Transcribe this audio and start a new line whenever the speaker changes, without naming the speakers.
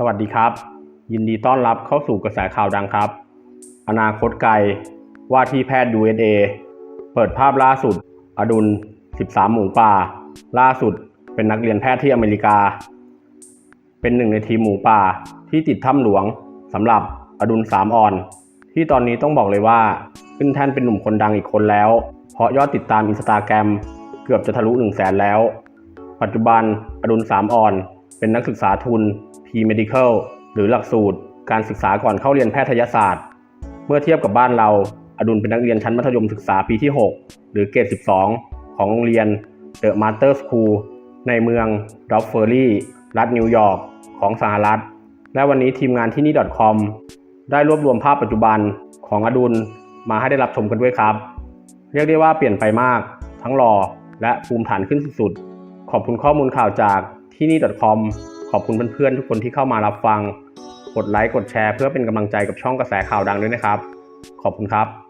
สวัสดีครับ ยินดีต้อนรับเข้าสู่กระแสข่าวดังครับ อนาคตไกลว่าที่แพทย์ USA เปิดภาพล่าสุด อดุล 13 หมูป่า ล่าสุดเป็นนักเรียนแพทย์ที่อเมริกา เป็นหนึ่งในทีมหมูป่าที่ติดถ้ำหลวงสำหรับอดุลสามอ่อน ที่ตอนนี้ต้องบอกเลยว่า ขึ้นแท่นเป็นหนุ่มคนดังอีกคนแล้ว เพราะยอดติดตามอินสตาแกรมเกือบจะทะลุ1 0 0 0 0แสนแล้ว ปัจจุบันอดุลสามอ่อน เป็นนักศึกษาทุน P-Medical หรือหลักสูตร การศึกษาก่อนเข้าเรียนแพทยศาสตร์ เมื่อเทียบกับบ้านเรา อดุลเป็นนักเรียนชั้นมัธยมศึกษาปีที่ 6 หรือเกรด 12 ของโรงเรียน The Master School ในเมืองดอฟเฟอรี่รัฐนิวยอร์กของสหรัฐ และวันนี้ทีมงานที่นี่ .com ได้รวบรวมภาพปัจจุบันของอดุลมาให้ได้รับชมกันด้วยครับ เรียกได้ว่าเปลี่ยนไปมาก ทั้งหล่อและภูมิฐานขึ้นสุดๆขอบคุณข้อมูลข่าวจาก ที่นี่ .com ขอบคุณเพื่อนๆทุกคนที่เข้ามารับฟัง กดไลค์กดแชร์เพื่อเป็นกำลังใจกับช่องกระแสข่าวดังด้วยนะครับ ขอบคุณครับ